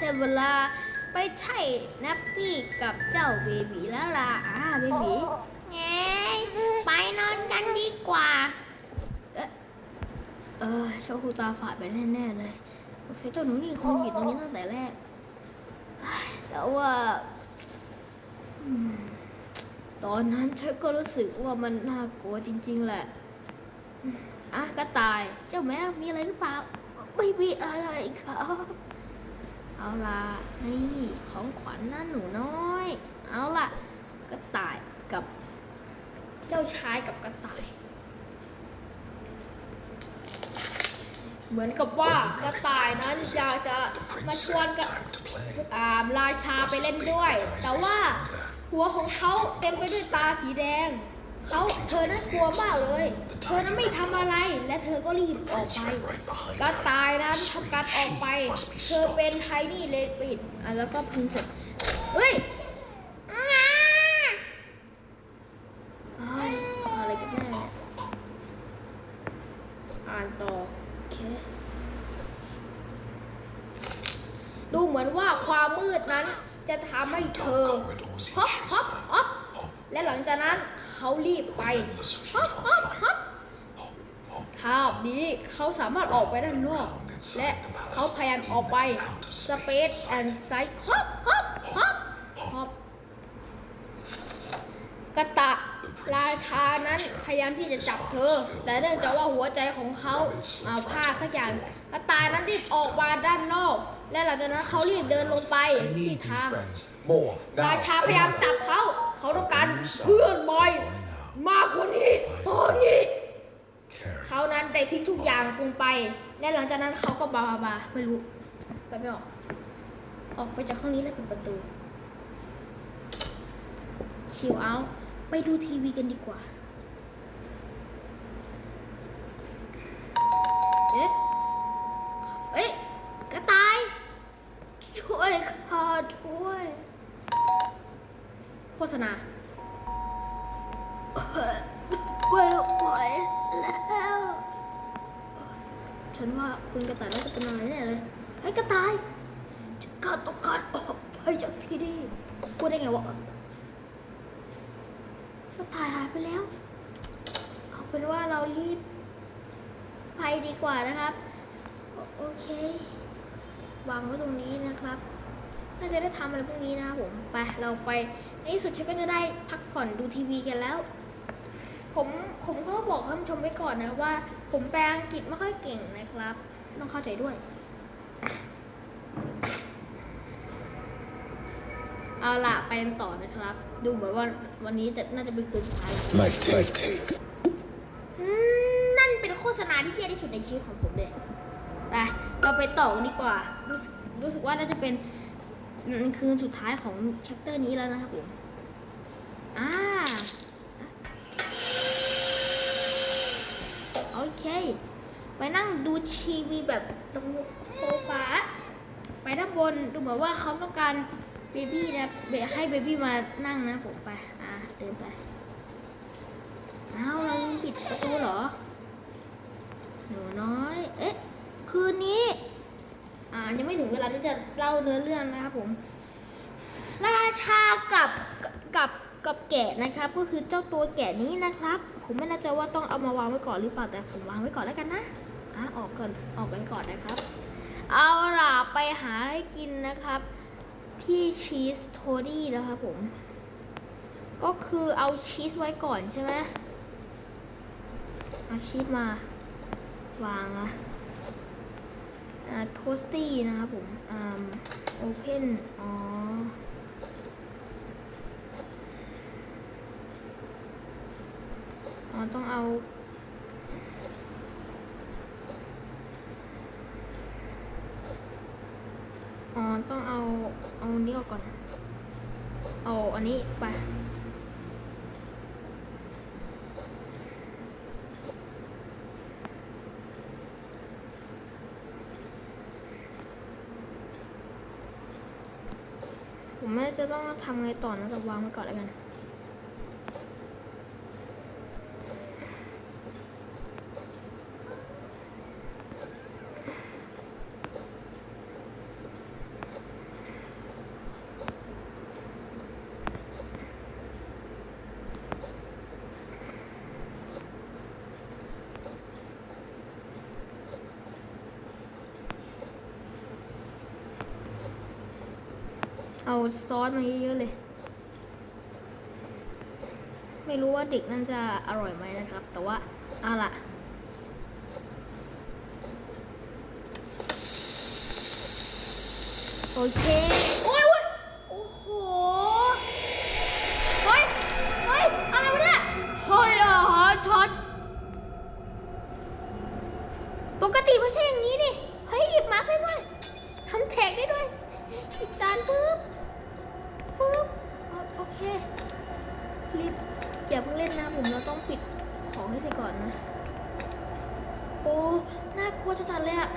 ได้เวลาไปใช่นับปี้กับเจ้าเบบีแล้วล่ะอ่าเบบีไงไปนอนกันดีกว่า เอ๊ะเออโชคูตาฝาดไปแน่ๆเลยสงสัยเจ้าหนูนี่คงอยู่ตรงนี้ตั้งแต่แรกเฮ้ยแต่ว่าอืมตอนนั้นฉันก็รู้สึกว่ามันน่ากลัวจริง ๆ แหละ อะกระต่าย เจ้าแมวมีอะไรหรือเปล่า ไม่มีอะไรครับ เอาล่ะนี่ของขวัญนะหนูน้อย เอาล่ะกระต่ายกับ เจ้าชายกับกระต่าย เหมือนกับว่ากระต่ายนั้นอยากจะมาชวนกับอ่าราชาไปเล่นด้วย แต่ว่าหัวของเขาเต็มไปด้วยตาสีแดง เขาเธอนั้นกลัวมากเลย เธอนั้นไม่ทำอะไร และเธอก็รีบออกไปกระต่ายนั้นทำการออกไป เธอเป็นไทนี่เลดปิดอะแล้วก็พึงเสร็จเฮ้ยงาเฮ้ยอะไรกันแน่เนี่ยอ่านต่อโอเคดูเหมือนว่าความมืดนั้นจะทำให้เธอฮอปฮอปฮอปและหลังจากนั้น เขารีบไปฮอปฮอปฮอปภาพนี้เขาสามารถออกไปด้านนอก และเขาพยายามออกไป Space and Sight ฮอปฮอปฮอปฮอปกระตะราชานั้นพยายามที่จะจับเธอ แต่เนื่องจากว่าหัวใจของเขาเอาพลาดสักอย่างกระต่ายนั้นรีบออกมาด้านนอก และหลังจากนั้นเขารีบเดินลงไป I ที่ need ทาง new friends. More. รา Now. ชาพยายามจับเขา เขาต้องการเพื่อนใหม่มากกว่านี้ตอนนี้ Carry. เขานั้นได้ทิ้งทุกอย่างลงไป และหลังจากนั้นเขาก็บาบาบาไม่รู้ไปไม่ออก ออกไปจากห้องนี้แล้วปิดประตูชิลเอาท์ไปดูทีวีกันดีกว่า วางไว้ตรงนี้นะครับน่าจะได้ทำอะไรพวกนี้นะครับผมไปเราไปในที่สุดฉันก็จะได้พักผ่อนดูทีวีกันแล้ว ผมผมก็บอกท่านผู้ชมไว้ก่อนนะว่า ผมแปลอังกฤษไม่ค่อยเก่งนะครับ ต้องเข้าใจด้วย เอาล่ะไปกันต่อนะครับ ดูเหมือนว่าวันนี้จะน่าจะเป็นคืนสุดท้าย My take. อืมนั่นเป็นโฆษณาที่แย่ที่สุดในชีวิตของผมเลยไป เราไปต่อกันดีกว่า รู้สึกรู้สึกว่าน่าจะเป็นคืนสุดท้ายของแชปเตอร์นี้แล้วนะครับผมอ่าโอเค ไปนั่งดูทีวีแบบตรงโซฟาไปด้านบนดูเหมือนว่าเขาต้องการเบบี้นะเบให้เบบี้มานั่งนะผมไป อ่าเดินไปอ้าวเราปิดประตูเหรอ หนูน้อย เอ๊ะ คืนนี้ อ่ายังไม่ถึงเวลาที่จะเล่าเนื้อเรื่องนะครับผม ราชากับกับกับแกะนะครับ ก็คือเจ้าตัวแกะนี้นะครับ ผมไม่แน่ใจว่าต้องเอามาวางไว้ก่อนหรือเปล่าแต่ผมวางไว้ก่อนแล้วกันนะอะออกก่อนออกไปก่อนนะครับ เอาล่ะไปหาอะไรกินนะครับ ที่ชีสโทดี้นะครับผม ก็คือเอาชีสไว้ก่อนใช่ไหมเอาชีสมาวางอะ อ่าโทสตี้นะครับผมอ่าโอเพนอ๋ออ๋อต้องเอาอ๋อต้องเอา เอาอันนี้ออกก่อน เอาอันนี้ไป ผมไม่ จะต้องทำไงต่อนะแต่วางไว้ก่อนแล้วกัน เอาซอสมาเยอะๆเลย ไม่รู้ว่าเด็กนั่นจะอร่อยไหมนะครับ แต่ว่าเอาล่ะโอเค โอ้ยโอ้ยโอ้โห เฮ้ย เฮ้ย อะไรวะเนี่ย เฮ้ยอาหารช็อต ปกติไม่ใช่อย่างนี้ดิเฮ้ยหยิบมาร์กได้ด้วยทำแท็กได้ด้วยอีกจานปึ๊บปึ๊บอ๋อโอเค รีบอย่าเพิ่งเล่นนะผมเราต้องปิดของให้เสร็จก่อนนะ โอ้ น่ากลัวจัดๆเลยอะ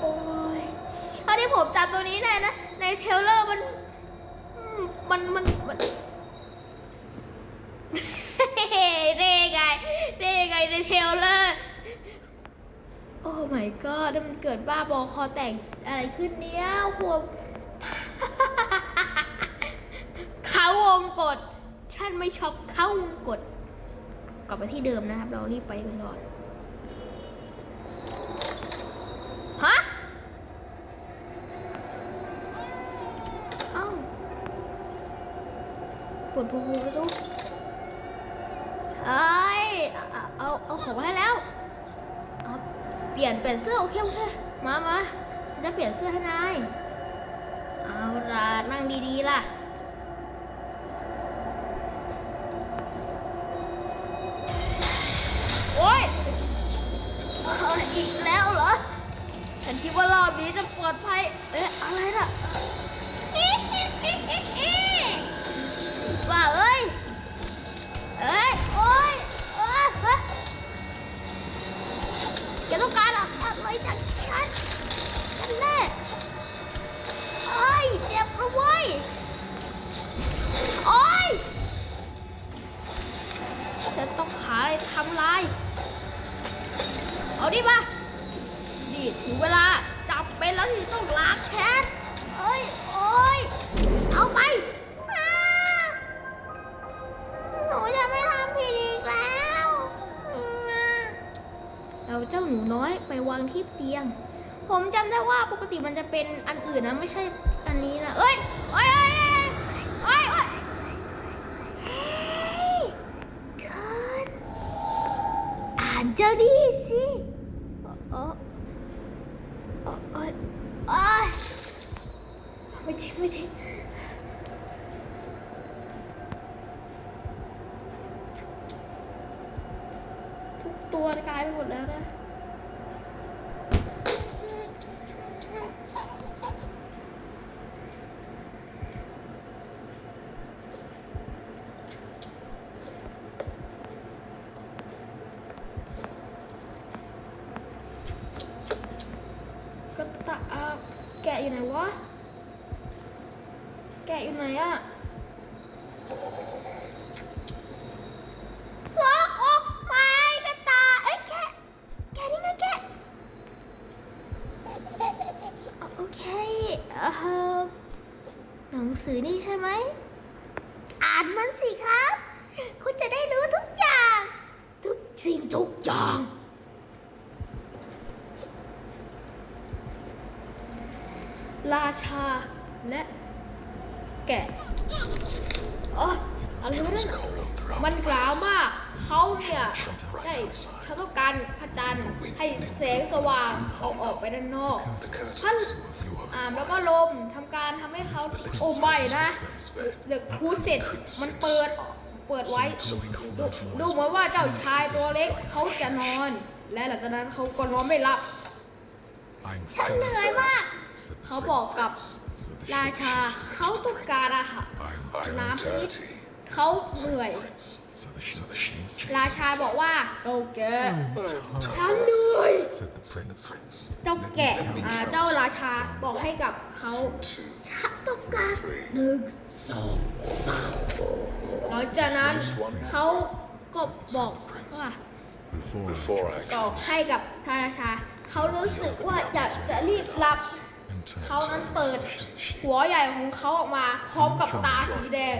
โอ้ยอันนี้ นี้ได้นะ ในเทเลอร์มัน มันมันมันเร่ไงเร่ไงในเทเลอร์ โอ้ my god แล้วมันเกิดบ้าบอคอแตกอะไรขึ้นเนี่ยหัวเขาวงกด ฉันไม่ชอบเขาวงกด กลับไปที่เดิมนะครับ เรารีบไปกันก่อน ฮะ เอ้า เปิดประตูประตูเอ้ยเอาเอาเอาของให้แล้วเอาเปลี่ยนเปลี่ยนเสื้อโอเคโอเคมามาจะเปลี่ยนเสื้อให้นาย เอาล่ะนั่งดีๆล่ะโอ๊ยอีกแล้วเหรอ ฉันคิดว่ารอบนี้จะปลอดภัย เอ๊ะอะไรน่ะ อะไเอาเจ้าหนูน้อยไปวางที่เตียง ผมจำได้ว่าปกติมันจะเป็นอันอื่นนะไม่ใช่อันนี้นะเอ้ยเอ้ยเอ้ยเอ้ยเอ้ยเฮ้ยเกินอ่านเจ้าดีสิเออเออเออเอยไม่จริงไม่จริงทุกตัวกลายไปหมดแล้วนะ กระตะอะแกะอยู่ไหนวะ แกะอยู่ ไหนอะลอกออกไม่กระตาเอ้ยแกะแกะนี่ไงแกะโอเคเอ่อหนังสือนี่ใช่ไหม อ่านมันสิครับ คุณจะได้รู้ทุกอย่าง ทุกสิ่งทุกอย่างราชาและ แกะอ๋ออะไรวะนั่นน่ะมันกล่าวมากเขาเนี่ยได้เขาต้องการพระจันทร์ให้แสงสว่างเอาออกไปด้านนอกท่านอ่าแล้วก็ลมทำการทำให้เขาโอ้ไม่นะเดอะครูเสร็จมันเปิดเปิดไว้ดูดูเหมือนว่าเจ้าชายตัวเล็กเขาจะนอน และหลังจากนั้นเขาก็นอนไม่หลับฉันเหนื่อยมาก เขาบอกกับ ราชาเขาต้องการอาหารน้ำนิดเขาเหนื่อย ราชาบอกว่าเจ้าแกะฉันเหนื่อยเจ้าแกะอ่าเจ้าราชาบอกให้กับเขาฉันต้องการหนึ่งสองสามหลังจากนั้นเขาก็บอกว่า Before I บอกให้กับพระราชา เขารู้สึกว่าอยากจะรีบหลับ เขานั้นเปิดหัวใหญ่ของเขาออกมาพร้อมกับตาสีแดง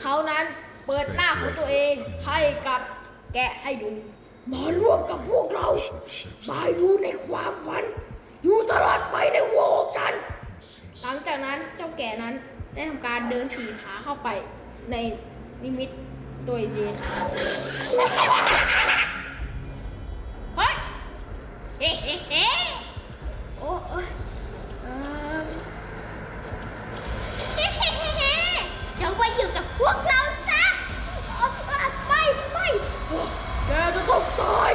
เขานั้นเปิดหน้าของตัวเองให้กับแกะให้ดู มาร่วมกับพวกเรา มาอยู่ในความฝัน อยู่ตลอดไปในหัวองฉัน หลังจากนั้นเจ้าแก่นั้นได้ทำการเดินสี่ขาเข้าไปในนิมิตโดยเย็นเฮ้ยเฮ้เฮ้โอ้ พวกเราซะเอ้าไม่ไม่แกจะต้องตาย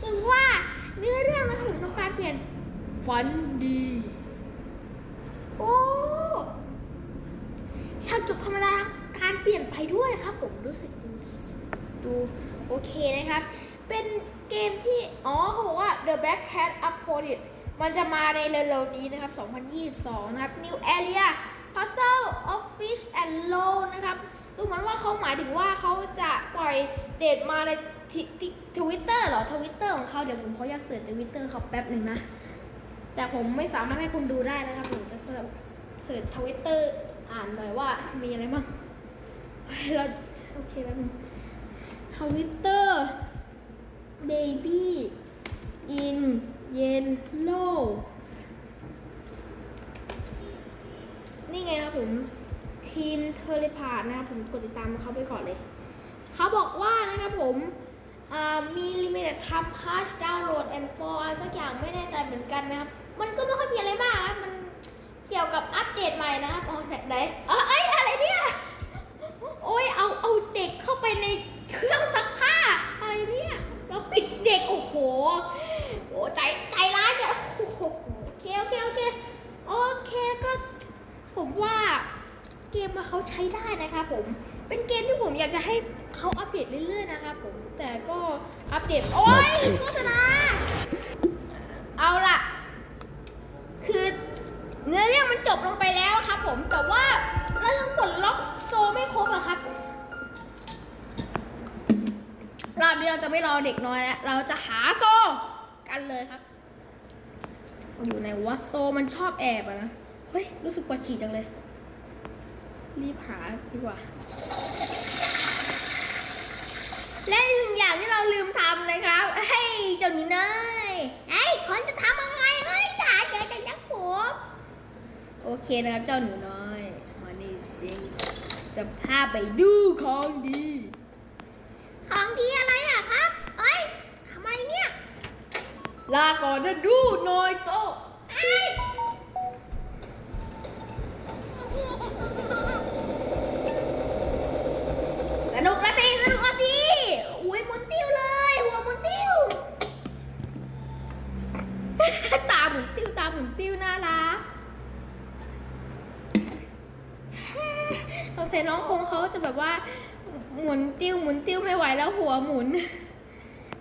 หรือว่าเนื้อเรื่องมันถึงต้องการเปลี่ยน ฝันดี โอ้ฉากจบธรรมดาการเปลี่ยนไปด้วยครับ ผมรู้สึกดูดูโอเคนะครับ เป็นเกมที่ อ๋อเขาบอกว่า The Black Cat Uploaded มันจะมาในเร็วๆนี้นะครับ 2022 นะครับ New Area Puzzle of Fish and Low นะครับดูเหมือนว่าเขาหมายถึงว่าเขาจะปล่อยเดทมาในทวิตเตอร์เหรอทวิตเตอร์ของเขาเดี๋ยวผมขออนุญาตเสิร์ชทวิตเตอร์เขาแป๊บหนึ่งนะ แต่ผมไม่สามารถให้คุณดูได้นะครับ ผมจะเสิร์ชทวิตเตอร์อ่านหน่อยว่ามีอะไรบ้างเฮ้ยเราโอเคแป๊บนึงทวิตเตอร์เบบี้อินเยนโลนี่ไงครับผม ทีมเทเลพาร์นะครับผมกดติดตามเขาไปก่อนเลย เขาบอกว่านะครับผมอ่ามี limited time patch download and for สักอย่างไม่แน่ใจเหมือนกันนะครับ มันก็ไม่ค่อยมีอะไรมากครับมันเกี่ยวกับอัปเดตใหม่นะครับอ๋อไหนไหนอ๋อเอ้ยอะไรเนี่ยโอ้ยเอาเอาเด็กเข้าไปในเครื่องซักผ้าอะไรเนี่ยเราปิดเด็กโอ้โหโอ้ใจใจร้ายเนี่ยโอ้โหโอเคโอเคโอเคโอเคก็ผมว่า เกมมาเขาใช้ได้นะครับผม เป็นเกมที่ผมอยากจะให้เขาอัปเดตเรื่อยๆนะครับผม แต่ก็อัปเดต โอ้ยโฆษณาเอาล่ะ คือเนื้อเรื่องมันจบลงไปแล้วครับผม แต่ว่าเรายังปลดล็อกโซไม่ครบอะครับรอบนี้เราจะไม่รอเด็กน้อยแล้ว เราจะหาโซกันเลยครับ อยู่ในวัดโซมันชอบแอบอะนะ เฮ้ย รู้สึกปวดฉี่จังเลย รีบหาดีกว่า และอีกหนึ่งอย่างที่เราลืมทำนะครับเฮ้ยเจ้าหนูเนยเฮ้ยคนจะทำอะไรเอ้ยอย่าเจอจะยักผมโอเคนะครับเจ้าหนูน้อยมานี่สิจะพาไปดูของดี ของดีอะไรอะครับ เอ้ยทำไมเนี่ย ลาก่อนนะดูหน่อยโตเอ้ สงสัยน้องคงเขาจะแบบว่า หมุนติ้วหมุนติ้วไม่ไหวแล้วหัวหมุน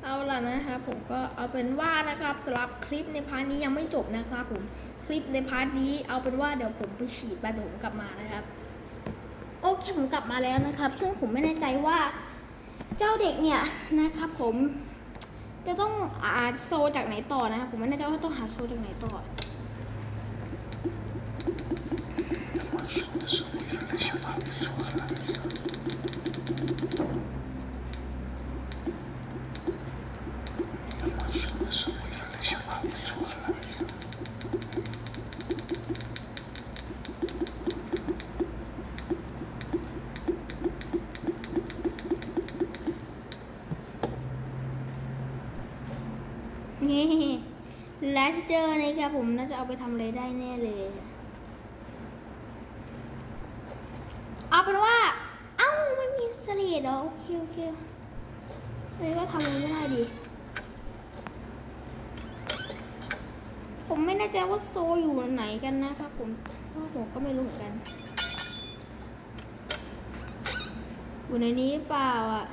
เอาล่ะนะครับผมก็เอาเป็นว่านะครับสำหรับคลิปในพาร์ทนี้ยังไม่จบนะครับผมคลิปในพาร์ทนี้เอาเป็นว่าเดี๋ยวผมไปฉีดไปเดี๋ยวผมกลับมานะครับ โอเคผมกลับมาแล้วนะครับ ซึ่งผมไม่แน่ใจว่าเจ้าเด็กเนี่ยนะครับผมจะต้องหาโซจากไหนต่อนะครับผมไม่แน่ใจว่าต้องหาโซจากไหนต่อ ผมน่าจะเอาไปทำอะไรได้แน่เลย เอาเป็นว่า เอ้าไม่มีสลีดเหรอโอเคโอเคอันนี้ก็ทำอะไรไม่ได้ดี ผมไม่แน่ใจว่าโซอยู่ไหนกันนะครับผมเพราะผมก็ไม่รู้เหมือนกัน อยู่ในนี้เปล่าอะ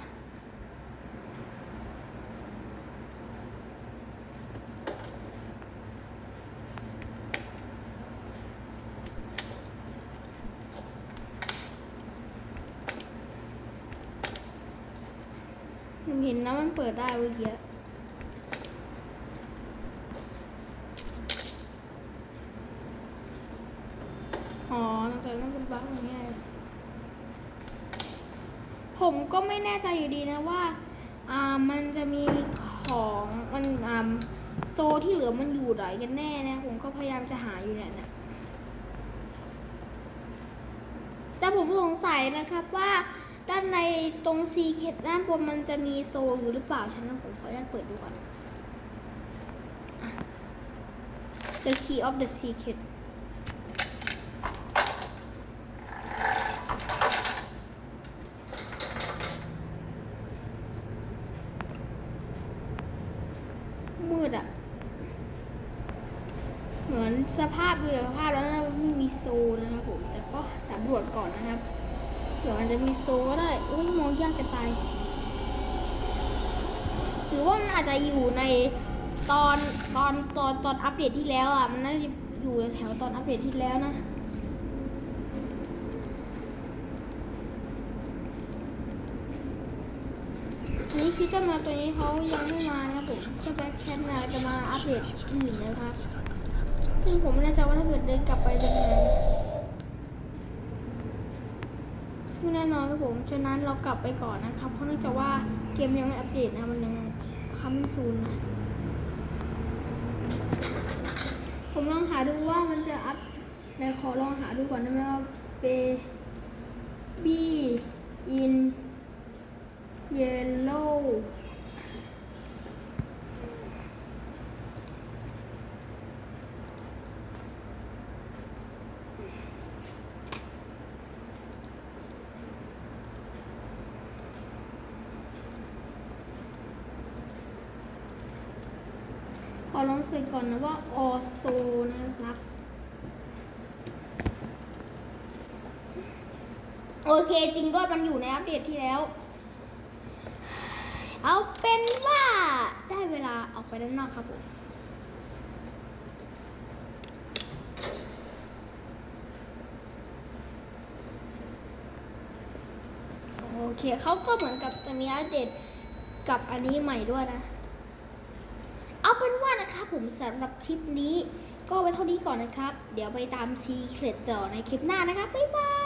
ผม เห็นนะมันเปิดได้เมื่อกี้อ๋อสงสัยต้องเป็นบั๊กอย่างเงี้ยผมก็ไม่แน่ใจอยู่ดีนะว่า อ่า มันจะมีของ มัน อ่า โซที่เหลือมันอยู่ไหนกันแน่นะ ผมก็พยายามจะหาอยู่เนี่ยนะแต่ผมสงสัยนะครับว่า ด้านในตรงซีเคด้านบนมันจะมีโซอยู่หรือเปล่าฉันนะผมขออนุญาตเปิดดูก่อน The key of the secret มืดอะเหมือนสภาพเรือสภาพแล้วนะไม่มีโซนะครับผม แต่ก็สำรวจก่อนนะครับ เผื่อมันจะมีโซก็ได้อุ้ยมองยากจะตาย หรือว่ามันอาจจะอยู่ในตอนตอนตอนตอนอัปเดตที่แล้วอะ มันน่าจะอยู่แถวตอนอัปเดตที่แล้วนะนี่คือเจ้าแมวตัวนี้เขายังไม่มานะครับผมเจ้าแบ็คแคทนาจะมาอัปเดตอื่นนะครับ ซึ่งผมไม่แน่ใจว่าถ้าเกิดเดินกลับไปจะเป็นไงึ้นแน่นอนครับผม ฉะนั้นเรากลับไปก่อนนะครับ เพราะเนื่องจากว่าเกมยังไม่อัปเดตนะ มันยังคัมมิ่งซูนนะ ผมลองหาดูว่ามันจะอัพในขอลองหาดูก่อนได้ไหมว่าเบบี้อินเยลโล่อลองเสิร์ช ก่อนนะว่าออโซนะครับ โอเคจริงด้วยมันอยู่ในอัปเดตที่แล้ว เอาเป็นว่า ได้เวลาออกไปด้านนอกครับผมโอเคเขาก็เหมือนกับจะมีอัปเดตกับอันนี้ใหม่ด้วยนะ เอาเป็นว่านะครับ ผมสำหรับคลิปนี้ ก็ไว้เท่านี้ก่อนนะครับ เดี๋ยวไปตามซีเครตต่อในคลิปหน้านะครับ บ๊ายบาย